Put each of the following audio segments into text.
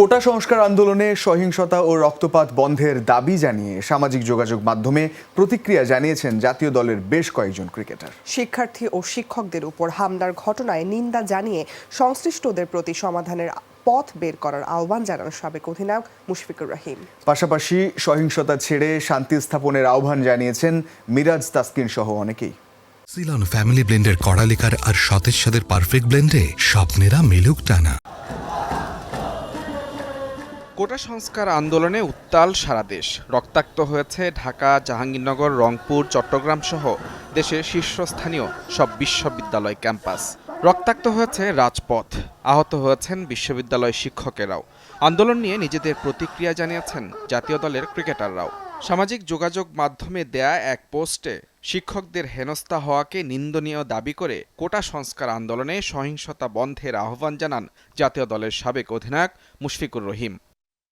কোটা সংস্কার আন্দোলনে সহিংসতা ও রক্তপাত বন্ধের দাবি জানিয়ে সামাজিক যোগাযোগ মাধ্যমে প্রতিক্রিয়া জানিয়েছেন জাতীয় দলের বেশ কয়েকজন ক্রিকেটার। শিক্ষার্থী ও শিক্ষকদের উপর হামলার ঘটনায় নিন্দা জানিয়ে সংশ্লিষ্টদের প্রতি সমাধানের পথ বের করার আহ্বান জানান সাবেক অধিনায়ক মুশফিকুর রহিম। পাশাপাশি সহিংসতা ছেড়ে শান্তি স্থাপনের আহ্বান জানিয়েছেন মিরাজ তাসকিন সহ অনেকেই। সিলন ফ্যামিলি ব্লেন্ডের কড়ালিকার আর সতেজ সাদের পারফেক্ট ব্লেন্ডে স্বপ্নেরা মিলুক টানা। কোটা সংস্কার আন্দোলনে উত্তাল সারা দেশ। রক্তাক্ত হয়েছে ঢাকা, জাহাঙ্গীরনগর, রংপুর, চট্টগ্রাম সহ দেশের শীর্ষস্থানীয় সব বিশ্ববিদ্যালয় ক্যাম্পাস। রক্তাক্ত হয়েছে রাজপথ। আহত হয়েছেন বিশ্ববিদ্যালয় শিক্ষকেরাও। আন্দোলন নিয়ে নিজেদের প্রতিক্রিয়া জানিয়েছেন জাতীয় দলের ক্রিকেটাররাও। সামাজিক যোগাযোগ মাধ্যমে দেয়া এক পোস্টে, শিক্ষকদের হেনস্থা হওয়াকে নিন্দনীয় দাবি করে কোটা সংস্কার আন্দোলনে সহিংসতা বন্ধের আহ্বান জানান জাতীয় দলের সাবেক অধিনায়ক মুশফিকুর রহিম।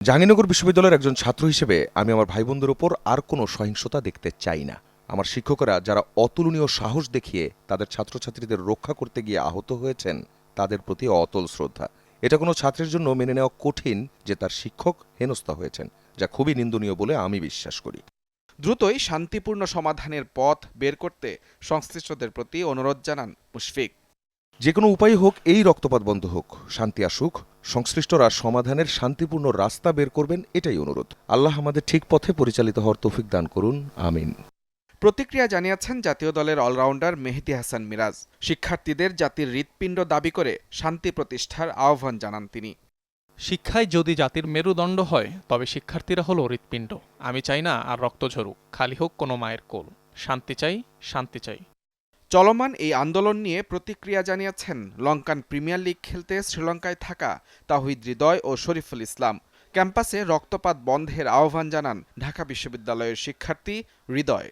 জাহাঙ্গীরনগর বিশ্ববিদ্যালয়ের একজন ছাত্র হিসেবে আমি আমার ভাই বোনদের ওপর আর কোনো সহিংসতা দেখতে চাই না। আমার শিক্ষকরা যারা অতুলনীয় সাহস দেখিয়ে তাদের ছাত্রছাত্রীদের রক্ষা করতে গিয়ে আহত হয়েছেন তাদের প্রতি অতল শ্রদ্ধা। এটা কোনো ছাত্রের জন্য মেনে নেওয়া কঠিন যে তার শিক্ষক হেনস্থা হয়েছেন যা খুবই নিন্দনীয় বলে আমি বিশ্বাস করি। দ্রুতই শান্তিপূর্ণ সমাধানের পথ বের করতে সংশ্লিষ্টদের প্রতি অনুরোধ জানান মুশফিক। যে কোনো উপায় হোক এই রক্তপাত বন্ধ হোক শান্তি আসুক সংশ্লিষ্টরা সমাধানের শান্তিপূর্ণ রাস্তা বের করবেন এটাই অনুরোধ। আল্লাহ আমাদের ঠিক পথে পরিচালিত হওয়ার তৌফিক দান করুন। আমিন। প্রতিক্রিয়া জানিয়েছেন জাতীয় দলের অলরাউন্ডার মেহেদি হাসান মিরাজ। শিক্ষার্থীদের জাতির হৃৎপিণ্ড দাবি করে শান্তি প্রতিষ্ঠার আহ্বান জানান তিনি। শিক্ষায় যদি জাতির মেরুদণ্ড হয় তবে শিক্ষার্থীরা হলো হৃৎপিণ্ড। আমি চাই না আর রক্ত ঝরুক খালি হোক কোনো মায়ের কোল। শান্তি চাই শান্তি চাই। চলমান এই আন্দোলন নিয়ে প্রতিক্রিয়া জানিয়েছেন লঙ্কান প্রিমিয়ার লিগ খেলতে শ্রীলঙ্কায় থাকা তাহিদ হৃদয় ও শরীফুল ইসলাম। ক্যাম্পাসে রক্তপাত বন্ধের আহ্বান জানান ঢাকা বিশ্ববিদ্যালয়ের শিক্ষার্থী হৃদয়।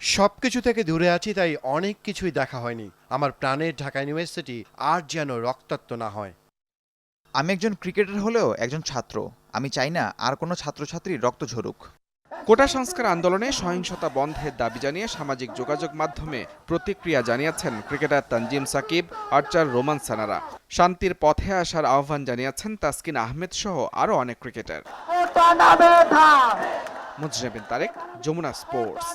সব কিছু থেকে দূরে আছি তাই অনেক কিছুই দেখা হয়নি। আমার প্রাণের ঢাকা ইউনিভার্সিটি আর যেন রক্তাক্ত না হয়। আমি একজন ক্রিকেটার হলেও একজন ছাত্র। আমি চাই না আর কোনো ছাত্রছাত্রীর রক্ত ঝরুক। কোটা সংস্কার আন্দোলনে সহিংসতা বন্ধের দাবি জানিয়ে সামাজিক যোগাযোগ মাধ্যমে প্রতিক্রিয়া জানিয়েছেন ক্রিকেটার তানজিম সাকিব আর্চার রোমান সানারা। শান্তির পথে আসার আহ্বান জানিয়েছেন তাসকিন আহমেদ সহ আরও অনেক ক্রিকেটার। মুজরেবিন তারেক যমুনা স্পোর্টস।